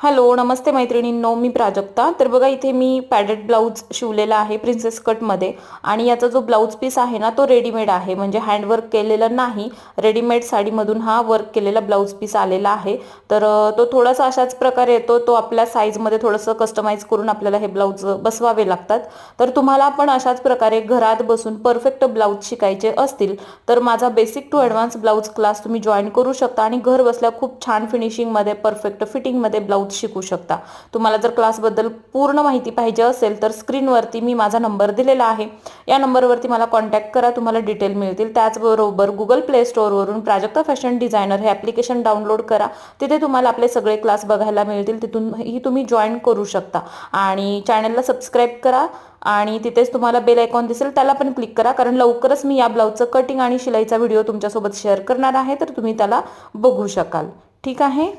Hello नमस्ते मैत्रिणींनो मी प्राजक्ता. तर बघा इथे मी पॅडेड ब्लाऊज शिवलेला आहे प्रिन्सेस कटमध्ये आणि याचा जो ब्लाऊज पीस आहे ना तो रेडीमेड आहे. म्हणजे हँडवर्क केलेला नाही. रेडीमेड साडीमधून हा वर्क केलेला ब्लाऊज पीस आलेला आहे. तर तो थोडासा अशाच प्रकारे येतो. तो आपल्या साईजमध्ये थोडंसं कस्टमाइज करून आपल्याला हे ब्लाऊज बसवावे लागतात. तर तुम्हाला पण अशाच प्रकारे घरात बसून परफेक्ट ब्लाऊज शिकायचे असतील तर माझा basic to advance blouse class तुम्ही जॉईन करू शकता. आणि घर बसल्या खूप छान फिनिशिंगमध्ये परफेक्ट फिटिंगमध्ये ब्लाऊज शिकू शकता. तुम्हाला जर क्लासबद्दल पूर्ण माहिती पाहिजे असेल तर स्क्रीनवरती मी माझा नंबर दिलेला आहे. या नंबरवरती मला कॉन्टॅक्ट करा तुम्हाला डिटेल मिळतील. त्याचबरोबर गुगल प्ले स्टोअरवरून प्राजक्ता फॅशन डिझायनर हे ॲप्लिकेशन डाउनलोड करा. तिथे तुम्हाला आपले सगळे क्लास बघायला मिळतील. तिथूनही तुम्ही जॉईन करू शकता. आणि चॅनलला सबस्क्राईब करा. आणि तिथेच तुम्हाला बेल आयकॉन दिसेल त्याला पण क्लिक करा. कारण लवकरच मी या ब्लाऊजचं कटिंग आणि शिलाईचा व्हिडिओ तुमच्यासोबत शेअर करणार आहे तर तुम्ही त्याला बघू शकाल. ठीक आहे?